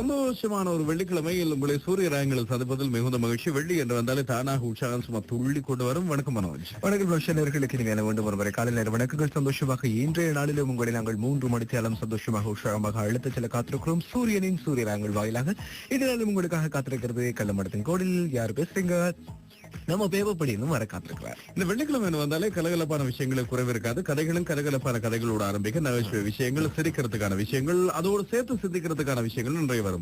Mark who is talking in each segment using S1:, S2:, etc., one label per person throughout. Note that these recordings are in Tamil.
S1: சந்தோஷமான ஒரு வெள்ளிக்கிழமையில் உங்களை சூரிய ராயங்களில் சந்திப்பதில் மிகுந்த மகிழ்ச்சி. வெள்ளி என்று வந்தாலே தானாக உற்சாகம் சும்மா துள்ளி கொண்டு வரும். வணக்கம் மனோஜ்.
S2: வணக்கம் ரோஷனர்களுக்கு இனிமையான வேண்டும் ஒரு முறை காலை நேரம் வணக்கங்கள். சந்தோஷமாக இன்றைய நாளிலும் உங்களை நாங்கள் மூன்று மணித்தியாலம் சந்தோஷமாக உற்சாகமாக அழுத்த செல்ல காத்திருக்கிறோம். சூரியனின் சூரிய ராயங்கள் வாயிலாக. இதனாலும் உங்களுக்காக காத்திருக்கிறது கள்ளமடத்தின் கோடில். யார் பேசுறீங்க? நம்ம பேவப்படி இன்னும் வர காத்திருக்கிறார்.
S1: இந்த வெள்ளிக்கிழமை வந்தாலே கலகலப்பான விஷயங்கள் குறைவு இருக்காது. கதைகளும் கலகலப்பான கதைகளோடு ஆரம்பிக்க நகைச்சுவை விஷயங்கள் சிரிக்கிறதுக்கான விஷயங்கள் அதோடு சேர்த்து சிந்திக்கிறதுக்கான விஷயங்கள் நிறைய வரும்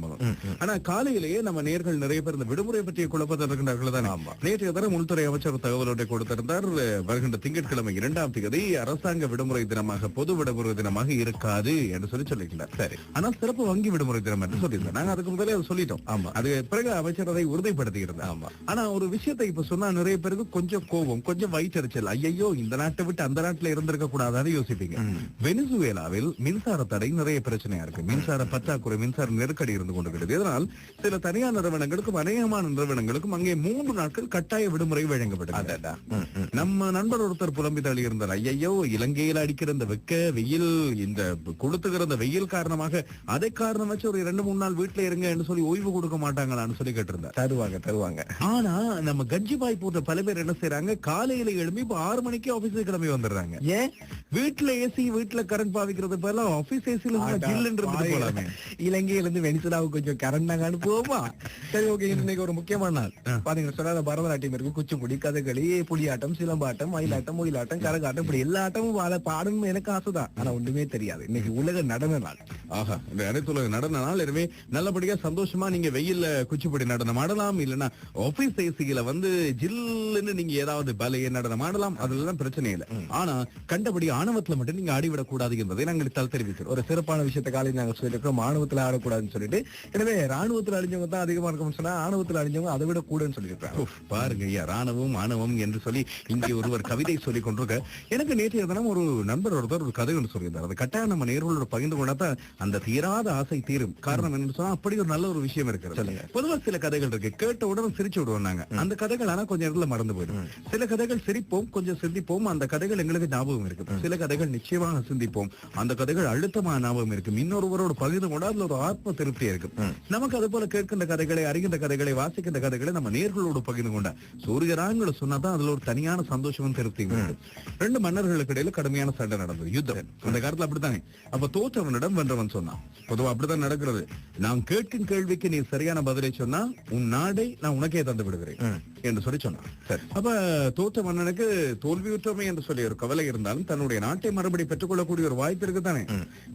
S1: ஆனா காலையிலேயே நம்ம நேர்கள் நிறைய பேர் இந்த விடுமுறை பற்றிய குழப்பத்தில் இருக்கின்றார்கள் தான்
S2: ஆமா.
S1: நேற்றைய தினம் உள்துறை அமைச்சர் தகவல் ஒன்றை கொடுத்திருந்தார். வருகின்ற திங்கட்கிழமை இரண்டாம் தேதி அரசாங்க விடுமுறை தினமாக பொது விடுமுறை தினமாக இருக்காது என்று சொல்லி சொல்லியிருக்கிறார்.
S2: சரி.
S1: ஆனா சிறப்பு வங்கி விடுமுறை தினம் என்று சொல்லியிருந்தார். நாங்க அதுக்கு முதலே சொல்லிட்டோம்.
S2: ஆமா.
S1: அது பிறகு அமைச்சர் அதை உறுதிப்படுத்தி இருந்தார்
S2: ஆமா.
S1: ஆனா ஒரு விஷயத்தை இப்ப சொன்னா நிறைய பேருக்கு கொஞ்சம் கோபம் கொஞ்சம் வயிற்றெரிச்சல். ஐயையோ இந்த நாட்டை விட்டு அந்த நாட்டுல இருந்திருக்க கூடாதான்னு யோசிப்பீங்க வெனிசுவேலாவில் மின்சார தடை நிறைய பிரச்சனையா இருக்கு. மின்சார பற்றாக்குறை மின்சார நெருக்கடி இருந்து கொண்டிருக்கிறது. இதனால் சில தனியார் நிறுவனங்களுக்கும் அநேகமான நிறுவனங்களுக்கும் அங்கே மூன்று நாட்கள் கட்டாய விடுமுறை வழங்கப்பட்டது. நம்ம நண்பர் ஒருத்தர் புலம்பி தள்ளி இருந்தார் ஐயையோ இலங்கையில அடிக்கிற இந்த வெக்க வெயில் இந்த கொடுத்துக்கிற இந்த வெயில் காரணமாக அதை காரணம் வச்சு ஒரு ரெண்டு மூணு நாள் வீட்டுல இருங்கன்னு சொல்லி ஓய்வு கொடுக்க மாட்டாங்களான்னு சொல்லி கேட்டிருந்தார்.
S2: தருவாங்க தருவாங்க.
S1: ஆனா நம்ம கஞ்சிபாய் போன்ற பல பேர் என்ன செய்யறாங்க காலையில எழும்பி இப்ப ஆறு மணிக்கு ஆபீஸுக்கு கிளம்பி வந்துடுறாங்க.
S2: ஏன்?
S1: வீட்டுல ஏசி வீட்டுல கரண்ட் பாவிக்கிறது போல ஆபீஸ் ஏசில இருந்துட்டு போலாமே.
S2: இலங்கையில இருந்து வெனிசுலாவுக்கு கொஞ்சம் கரண்ட் அனுப்புவோமா? சரி ஓகே இன்னைக்கு ஒரு முக்கியமான நாள். பாத்தீங்கன்னா சொன்னா பரதநாட்டியம் இருக்கு. குச்சிப்புடி கதகளி புலியாட்டம் சிலம்பாட்டம் மயிலாட்டம் ஒயிலாட்டம் கரகாட்டம் இப்படி எல்லா ஆட்டமும் வாழ பாடணும் எனக்கு ஆசைதான். ஆனா ஒண்ணுமே தெரியாது. இன்னைக்கு உலக நடன நாள்.
S1: ஆஹா இந்த அனைத்துலக நடன நாள். எனவே நல்லபடியா சந்தோஷமா நீங்க வெயில்ல குச்சிப்புடி நடனம் ஆடலாம். இல்லனா ஆபீஸ் ஏசியில வந்து ஜில்லுன்னு நீங்க ஏதாவது பலைய நடனம் ஆடலாம் அதெல்லாம் பிரச்சனை இல்லை. ஆனா கண்டபடி ஆணவத்துல மட்டும் நீங்க ஆடிவிடக் கூடாது என்பதை நாங்கள் தல் தெரிவிக்கிறோம்.
S2: ஒரு சிறப்பான விஷயத்தை காலையில் நாங்க சொல்லியிருக்கோம் ஆணவத்துல ஆடக்கூடாதுன்னு சொல்லிட்டு. எனவே ராணுவத்துல அழிஞ்சவங்க தான் அதிகமா இருக்கும்னு சொன்னா ஆணவத்துல அழிஞ்சவங்க அதை விட கூடன்னு சொல்லியிருக்காங்க
S1: பாருங்க ஐயா ராணுவம் ஆணவம் என்று சொல்லி இங்கே ஒருவர் கவிதை சொல்லிக் கொண்டிருக்க. எனக்கு நேற்றைய தினம் ஒரு நண்பர் ஒருத்தர் ஒரு கதை ஒன்று சொல்லியிருந்தார். அது கட்டாயம் நம்ம நேர்களோட பகிர்ந்து கொண்டாதான் அந்த தீராத ஆசை தீரும். காரணம் என்னன்னு சொன்னா அப்படி ஒரு நல்ல ஒரு விஷயம் இருக்கிறது.
S2: சொல்லுங்க.
S1: பொதுவா சில கதைகள் இருக்கு. கேட்ட உடனே சிரிச்சு விடுவோம் நாங்க. அந்த கதைகள் ஆனா கொஞ்சம் இடத்துல மறந்து போயிடும். சில கதைகள் சிரிப்போம் கொஞ்சம் சிந்திப்போம். அந்த கதைகள் எங்களுக்கு ஞாபகம் இருக்கு. சில கதைகள் நிச்சயமாக சிந்திப்போம். அந்த கதைகள் அழுத்தமான ஞாபகம் இருக்கு. இன்னொருவரோட பகிர்ந்து கொண்டா அதுல ஒரு ஆத்ம திருப்தி இருக்கு. நமக்கு அது போல கேட்கின்ற கதைகளை அறிகின்ற கதைகளை வாசிக்கின்ற கதைகளை நம்ம நேர்களோடு பகிர்ந்து கொண்டா சூரியராங்களை சொன்னாதான் அதுல ஒரு தனியான சந்தோஷமும் திருப்தியும் இருக்கு ரெண்டு மன்னர்களுக்கு இடையில கடுமையான சண்டை நடந்தது. யுத்தம். அந்த காலத்துல அப்படித்தானே? அப்ப தோற்றவனிடம் வென்றவன் சொன்னான். பொதுவா அப்படித்தான் நடக்கிறது. நான் கேட்கும் கேள்விக்கு நீ சரியான பதிலை சொன்னா உன் நாடை நான் உனக்கே தந்து விடுகிறேன். என்று சொல்லி சொன்னான்
S2: சரி.
S1: அப்ப தோற்ற மன்னனுக்கு தோல்வியுற்றமை என்று சொல்லி ஒரு கவலை இருந்தாலும் தன்னுடைய நாட்டை மறுபடி பெற்றுக்கொள்ளக்கூடிய ஒரு வாய்ப்பு இருக்குதானே?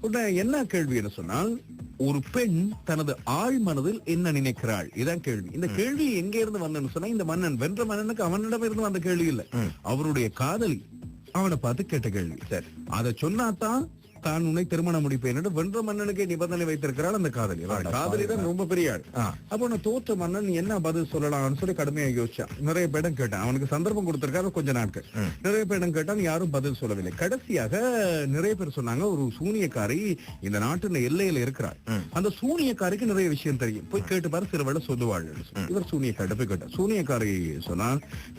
S1: உடனே என்ன கேள்வி என்று சொன்னால் ஒரு பெண் தனது ஆழ் மனதில் என்ன நினைக்கிறாள்? இதான் கேள்வி. இந்த கேள்வி எங்க இருந்து வந்தன்னு சொன்னா இந்த மன்னன் வென்ற மன்னனுக்கு அவனிடம் இருந்து வந்த கேள்வி இல்ல. அவருடைய காதலி அவனை பார்த்து கேட்ட கேள்வி.
S2: சரி.
S1: அதை சொன்னாதான் தான் உன்னை திருமணம் முடிப்பேன் என்று வென்ற மன்னனுக்கே நிபந்தனை வைத்திருக்கிறாள் அந்த காதலி. காதலி தான். ரொம்ப பெரிய ஆள். அப்போ நான் தோற்ற மன்னன் என்ன பதில் சொல்லலாம்னு சொல்லி கடுமையா யோசிச்சான் நிறைய பேடம் கேட்டான். அவனுக்கு சந்தர்ப்பம் கொடுத்திருக்காரு கொஞ்ச நாட்கள். நிறைய பேடம் கேட்டான் யாரும் பதில் சொல்லவில்லை. கடைசியாக நிறைய பேர் சொன்னாங்க ஒரு சூனியக்காரி இந்த நாட்டின் எல்லையில இருக்கிறாள். அந்த சூனியக்காரிக்கு நிறைய விஷயம் தெரியும். போய் கேட்டு பாரு சில வேளை சொல்லுவாள் இவர் சூனியக்காரி போய் கேட்டார். சூனியக்காரி சொன்னா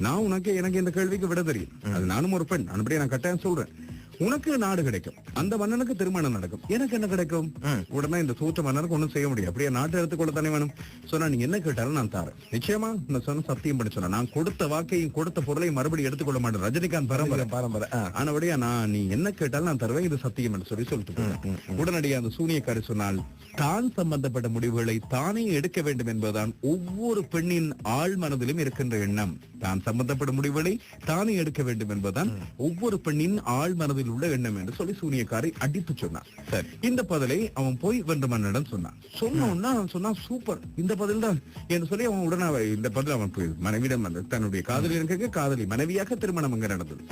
S1: நான் உனக்கு எனக்கு இந்த கேள்விக்கு விட தெரியும். அது நானும் ஒரு பெண். அப்படியே நான் கட்டாயம் சொல்றேன். உனக்கு நாடு கிடைக்கும். அந்த மன்னனுக்கு திருமணம் நடக்கும். எனக்கு என்ன கிடைக்கும்? உடனே இந்த தூற்ற மன்னனுக்கு ஒண்ணும் செய்ய முடியும் அப்படியே நாட்டை எடுத்துக்கொள்ள தானே வேணும்? சொன்னா நீங்க என்ன கேட்டாலும் நான் தரேன். நிச்சயமா நான் சொன்ன சத்தியம் பண்ணி சொன்னேன் நான் கொடுத்த வாக்கையும் கொடுத்த பொருளையும் மறுபடியும் எடுத்துக்கொள்ள மாட்டேன். ரஜினிகாந்த் பரம்பரை.
S2: பாரம்பரிய ஆ.
S1: ஆனபடியா நான் நீ என்ன கேட்டாலும் நான் தருவேன். இது சத்தியம் என்று சொல்லி சொல்லிட்டு. உடனடியாக அந்த சூனியக்காரி சொன்னால் தான் சம்பந்தப்பட்ட முடிவுகளை தானே எடுக்க வேண்டும் என்பதுதான் ஒவ்வொரு பெண்ணின் ஆழ் மனதிலும் இருக்கின்ற எண்ணம். தான் சம்பந்தப்பட்ட முடிவுகளை தானே எடுக்க வேண்டும் என்பதுதான் ஒவ்வொரு பெண்ணின் ஆழ் மனதில் உள்ள எண்ணம் என்று சொல்லி சூனியக்காரி அடித்து சொன்னான். இந்த பதிலை அவன் போய் வென்ற மன்னனிடம் சொன்னான். சொன்ன உடனே அவன் சொன்னான் சூப்பர் இந்த பதில் தான் என்று சொல்லி அவன் உடனே இந்த பதில் அவன் போய் மனைவியிடம் வந்து தன்னுடைய காதலி கேட்க காதலி மனைவியாக திருமணம் அங்க நடந்தது.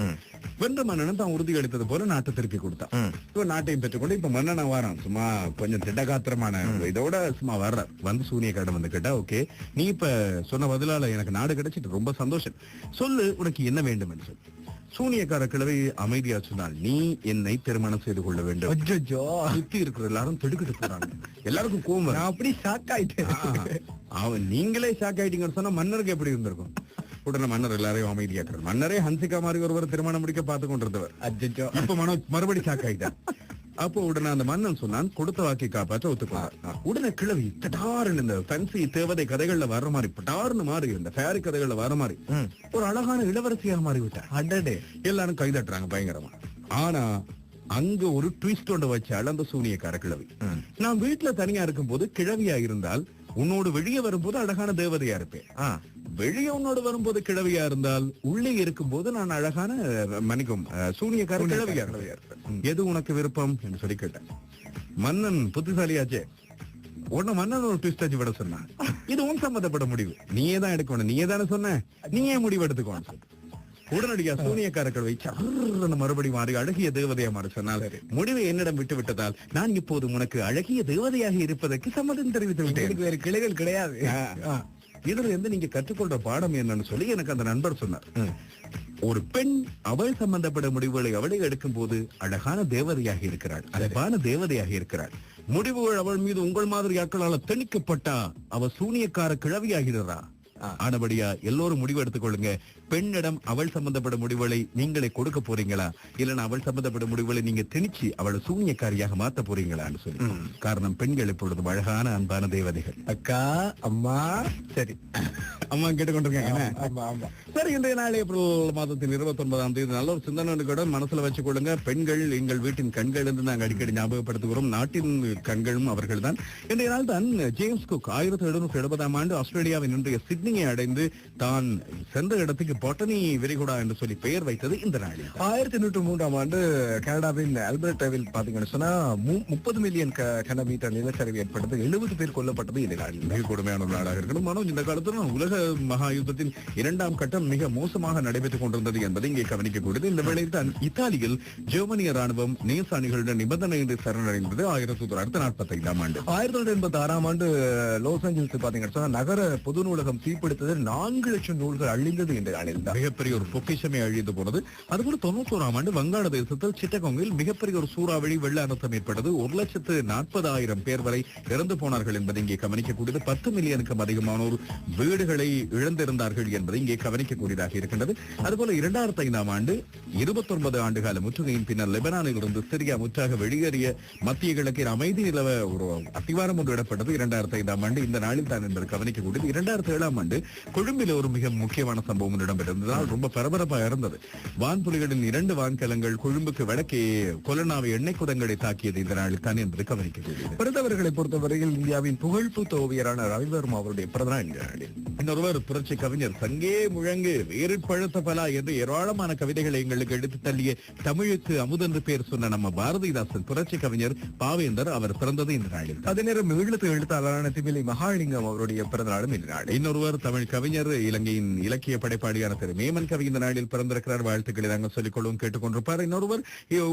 S1: வென்ற மன்னனும் தான் உறுதி அளித்தது போல நாட்டை திருப்பி கொடுத்தான். இப்ப நாட்டையும் பெற்றுக்கொண்டு இப்ப மன்னனை வாரான். சும்மா கொஞ்சம் திடகாத்திரமான இதோட சும்மா வர்ற வந்து சூனியக்காரிடம் வந்து கேட்டா ஓகே நீ இப்ப சொன்ன பதிலால எனக்கு நாடு கிடைச்சிட்டு ரொம்ப சந்தோஷம். சொல்லு உனக்கு என்ன வேண்டும்? என்று சொல்லு. சூனியக்கார கிழவி அமைதியா சொன்னால் நீ என்னை திருமணம் செய்து கொள்ள வேண்டும்.
S2: அச்சச்சோ.
S1: சுத்தி இருக்கிற எல்லாரும் திடுக்கிட்டு போறாங்க. எல்லாருக்கும் கோவம்
S2: அப்படி ஷாக் ஆயிட்டேன்.
S1: அவன் நீங்களே ஷாக் ஆயிட்டீங்கன்னு சொன்னா மன்னருக்கு எப்படி இருந்திருக்கும்? உடனே மன்னர் எல்லாரையும் அமைதியாக்குறார். மன்னரே ஹன்சிகா மாதிரி ஒருவர் திருமணம் முடிக்க பார்த்து கொண்டிருந்தவர். இப்ப மனோ மறுபடி ஷாக் ஆயிட்டார். அப்போ உடனே அந்த மன்னன் சொன்னான் கொடுத்த வாக்கை காப்பாற்ற ஒத்துக்கொண்டார். உடனே கிழவி தடாருன்னு இந்த ஃபேன்சி தேவதை கதைகள்ல வர மாதிரி பட்டாருன்னு மாறி இந்த ஃபேரி கதைகள்ல வர மாதிரி ஒரு அழகான இளவரசியாக மாறி விட்டார்
S2: அடடே.
S1: எல்லாரும் கைதட்டுறாங்க பயங்கரமா. ஆனா அங்க ஒரு ட்விஸ்ட் ஒன்று வச்சாள் அந்த சூனியக்கார கிழவி. நான் வீட்டுல தனியா இருக்கும்போது கிழவியா இருந்தால் உன்னோடு வெளியே வரும்போது அழகான தேவதையா இருப்பேன். வெளியே உன்னோடு வரும்போது கிழவியா இருந்தால் உள்ளே இருக்கும்போது நான் அழகான மன்னிக்கும் அஹ், சூனியக்கார கிழவியா எது உனக்கு விருப்பம்? என்று சொல்லி கேட்டேன். மன்னன் புத்திசாலியாச்சே. உடனே மன்னன் ஒரு ட்விஸ்ட் வச்சு விட சொன்னான் இது உன் சம்பந்தப்பட்ட முடிவு. நீயே தான் எடுக்கணும். நீயே தானே சொன்ன. நீயே முடிவு எடுத்துக்கோன்னு சொல்லி. உடனடியா சூனியக்கார கிழவி சர்ன்னு மறுபடி மாறி அழகிய தேவதையா மாறி சொன்னால் முடிவை என்னிடம் விட்டு விட்டதால் நான் இப்போது உனக்கு அழகிய தேவதையாக இருப்பதற்கு சம்மதம் தெரிவித்து விட்டேன்.
S2: வேற கிளைகள் கிடையாது.
S1: இதுல இருந்து நீங்க கற்றுக்கொள்ற பாடம் என்னன்னு சொல்லி எனக்கு அந்த நண்பர் சொன்னார். ஒரு பெண் அவள் சம்பந்தப்பட்ட முடிவுகளை அவளே எடுக்கும் போது அழகான தேவதையாக இருக்கிறாள். அழகான தேவதையாக இருக்கிறாள். முடிவுகள் அவள் மீது உங்கள் மாதிரி ஆட்களால திணிக்கப்பட்டா அவ சூனியக்கார கிழவியாகிறா ஆனபடியா எல்லோரும் முடிவு எடுத்துக்கொள்ளுங்க. பெண்ணிடம் அவள் சம்பந்தப்பட்ட முடிவுகளை நீங்களே கொடுக்க போறீங்களா? இல்லைன்னா அவள் சம்பந்தப்பட்ட முடிவுகளை நீங்க திணிச்சு அவளை சூனியக்காரியாக மாத்த போறீங்களான்னு சொல்லி. காரணம் பெண்கள் இப்பொழுது அழகான அன்பான தேவதைகள்.
S2: அக்கா அம்மா. சரி.
S1: அம்மா கேட்டுக்கொண்டிருக்காங்க சரி இன்றைய நாள் ஏப்ரல் மாதத்தின் இருபத்தி ஒன்பதாம் தேதி நல்ல ஒரு சிந்தனை கூட மனசுல வச்சுக்கொள்ளுங்க. பெண்கள் எங்கள் வீட்டின் கண்கள் என்று நாங்கள் அடிக்கடி ஞாபகப்படுத்துகிறோம். நாட்டின் கண்களும் அவர்கள் தான் இன்றைய நாள் தான் ஜேம்ஸ் குக் ஆயிரத்தி எழுநூற்றி எழுபதாம் ஆண்டு ஆஸ்திரேலியாவின் இன்றைய சிட்னியை அடைந்து தான் சென்ற இடத்துக்கு பொட்டனி விரிகுடா என்று சொல்லி பெயர் வைத்தது இந்த நாளில்
S2: ஆயிரத்தி எண்ணூற்று மூன்றாம் ஆண்டு கனடாவின் அல்பர்டாவில் பாத்தீங்கன்னு சொன்னா முப்பது மில்லியன் கனமீட்டர் நிலச்சரிவு ஏற்பட்டது. எழுபது பேர் கொல்லப்பட்டது. இந்த நாளில்
S1: மிக கொடுமையான ஒரு நாடாக இருக்கணும். ஆனால் இந்த காலத்தில் உலக மகா யுத்தத்தின் இரண்டாம் கட்டம் மிக மோசமாக நடைபெற்றுக் கொண்டிருந்தது என்பதை இங்கே கவனிக்கக்கூடியது. இந்த வேளையில் தான் இத்தாலியில் ஜெர்மனிய ராணுவம் நேச அணிகளுடன் நிபந்தனையின்றி சரணடைந்தது. ஆயிரத்தி தொள்ளாயிரத்தி நாற்பத்தி ஐந்தாம் ஆண்டு.
S2: ஆயிரத்தி தொள்ளாயிரத்தி எண்பத்தி ஆறாம் ஆண்டு லாஸ் ஏஞ்சல்ஸ் பாத்தீங்கன்னா நகர பொது நூலகம் தீப்பிடித்தது நான்கு லட்சம் நூல்கள் அழிந்தது என்று அணிந்தார்
S1: மிகப்பெரிய ஒரு பொக்கிஷமே அழிந்து போனது. அதுபோல தொண்ணூத்தோராம் ஆண்டு வங்காளதேசத்தில் சிட்டகோங்கில் மிகப்பெரிய ஒரு சூறாவளி வெள்ள அனர்த்தம் ஏற்பட்டது. ஒரு லட்சத்து நாற்பதாயிரம் பேர் வரை இறந்து போனார்கள் என்பதை இங்கே கவனிக்கக்கூடியது. பத்து மில்லியனுக்கும் அதிகமானோர் வீடுகளை இழந்திருந்தார்கள் என்பதை இங்கே கவனிக்கக்கூடியதாக இருக்கின்றது. அதுபோல இரண்டாயிரத்தி ஐந்தாம் ஆண்டு இருபத்தொன்பது ஆண்டுகால முற்றுகையின் பின்னர் லெபனானில் இருந்து சிரியா முற்றாக வெளியேறிய மத்திய கிழக்கில் அமைதி நிலவ ஒரு அத்திவாரம் ஒன்று இடப்பட்டது. இரண்டாயிரத்தி ஐந்தாம் ஆண்டு இந்த நாளில் தான் என்பது கவனிக்கக்கூடியது. இரண்டாயிரத்தி ஏழாம் ஆண்டு கொழும்பில் ஒரு மிக முக்கியமான சம்பவம் இடம்பெற்றிருந்ததால் ரொம்ப பரபரப்பா இருந்தது. வான்புலிகளின் இரண்டு வான்கலங்கள் கொழும்புக்கு வடக்கே கொலனாவை எண்ணெய் குதங்களை தாக்கியது இந்த நாளில் தான் என்பது கவனிக்கக்கூடியது.
S2: பிறந்தவர்களை பொறுத்தவரையில் இந்தியாவின் புகழ்பூத்த ஓவியரான ரவிவர்மா அவருடைய பிறந்தநாள் இந்த நாளில்.
S1: இன்னொருவர் புரட்சி கவிஞர் சங்கே முழங்கு வேரிற் பழுத்த பலா என்று ஏராளமான கவிதைகளை எங்களுக்கு எடுத்து தள்ளிய தமிழுக்கு அமுதென்று பேர் சொன்ன நம்ம பாரதிதாசன் புரட்சி கவிஞர் பாவேந்தர் அவர் பிறந்தது இந்த நாளில்.
S2: அதே நேரம் ஈழத்து எழுத்தாளரான திமிலி மகாலிங்கம் அவருடைய பிறந்தநாளும் இந்த நாளில்.
S1: இன்னொருவர் தமிழ் கவிஞர் இலங்கையின் இலக்கிய படைப்பாளியான திரு மேமன் கவி இந்த நாளில் பிறந்திருக்கிறார். வாழ்த்துக்களை நாங்கள் சொல்லிக்கொள்வோம் கேட்டுக்கொண்டிருப்பார். இன்னொருவர்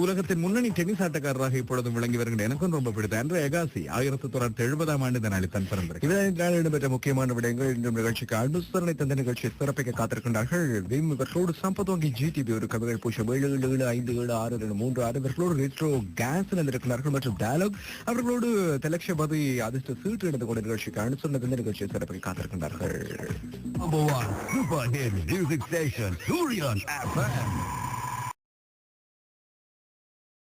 S1: உலகத்தின் முன்னணி டென்னிஸ் ஆட்டக்காரராக இப்பொழுதும் விளங்கி வருகின்ற எனக்கும் ரொம்ப பிடித்த அன்று எகாசி ஆயிரத்தி தொள்ளாயிரத்தி எழுபதாம் ஆண்டு இந்த நாளில் தான் பிறந்திருக்கிறார்.
S2: இவரை நாள் இடம்பெற்ற முக்கியமான விடயங்கள் இன்றும் நிகழ்ச்சிக்கு அனுசரணை தந்த நிகழ்ச்சியை சிறப்பிக்க காத்திருக்கின்றார்கள். விம் இவர்களோடு சம்பதோங்கி ஜிடிபி ஒரு கவிகள் பூஷம் ஏழு ஏழு ஏழு ஐந்து ஏழு ஆறு இரண்டு மூன்று ஆறு இவர்களோடு ரெட்ரோ கேஸ் இருக்கிறார்கள் மற்றும் டயலாக் அவர்களோடு தெலக்ஷபதி அதிர்ஷ்ட சீட்டு எடுத்துக் கொண்ட நிகழ்ச்சிக்கு அனுசரணை தந்த நிகழ்ச்சியை சிறப்பிக்க காத்திருக்கின்றார்கள்.
S3: Number one super hit music station, Surian FM.